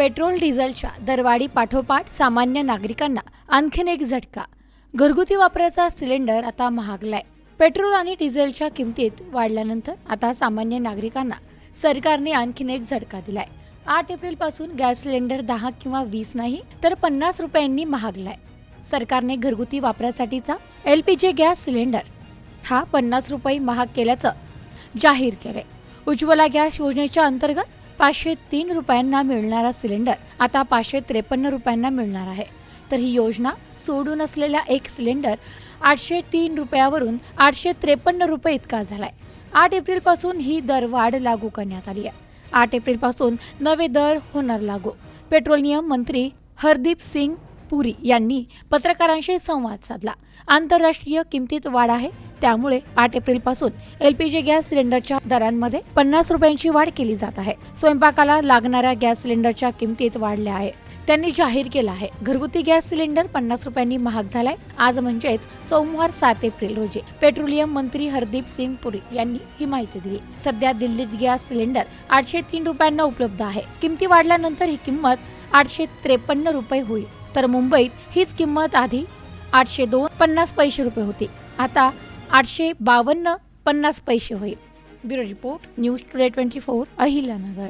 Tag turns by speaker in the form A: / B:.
A: Petrol डिझेलच्या दरवाढी पाठोपाठ सामान्य नागरिकांना आणखीन एक झटका. घरगुती वापराचा सिलेंडर आता महागलाय. पेट्रोल आणि डिझेलच्या किमतीत वाढल्यानंतर आता सामान्य नागरिकांना सरकारने आणखीन एक झटका दिलाय. आठ एप्रिलपासून गॅस सिलेंडर दहा किंवा वीस नाही तर पन्नास रुपयांनी महागलाय. सरकारने घरगुती वापरासाठीचा L P G gas cylinder हा पन्नास रुपये महाग केल्याचं जाहीर केलंय. उज्ज्वला गॅस योजनेच्या अंतर्गत पाचशे तीन रुपयांना मिळणारा सिलेंडर आता पाचशे त्रेपन्न रुपयांना मिळणार आहे. तर ही योजना सोडून असलेला एक सिलेंडर आठशे तीन रुपयावरून आठशे त्रेपन्न रुपये इतका झालाय. आठ एप्रिलपासून ही दरवाढ लागू करण्यात आली आहे. आठ एप्रिलपासून नवे दर होणार लागू. पेट्रोलियम मंत्री हरदीप सिंग पुरी यांनी पत्रकारांशी संवाद साधला. आंतरराष्ट्रीय किमतीत वाढ आहे. त्यामुळे आठ एप्रिलपासून एलपीजी गॅस सिलेंडरच्या दरांमध्ये पन्नास रुपयांची वाढ केली जात आहे. स्वयंपाकाला लागणाऱ्या गॅस सिलेंडरच्या किमतीत वाढल्या आहे. त्यांनी जाहीर केला आहे. घरगुती गॅस सिलेंडर पन्नास रुपयांनी महाग झालाय. आज म्हणजेच सोमवार सात एप्रिल रोजी पेट्रोलियम मंत्री हरदीप सिंग पुरी यांनी ही माहिती दिली. सध्या दिल्लीत गॅस सिलेंडर आठशे तीन रुपयांना उपलब्ध आहे. किमती वाढल्यानंतर ही किंमत आठशे त्रेपन्न रुपये होईल. तर मुंबईत हीच किंमत आधी आठशे दोन पन्नास पैसे रुपये होती. आता आठशे बावन्न पन्नास पैसे होईल. Bureau report news today twenty four Ahilyanagar.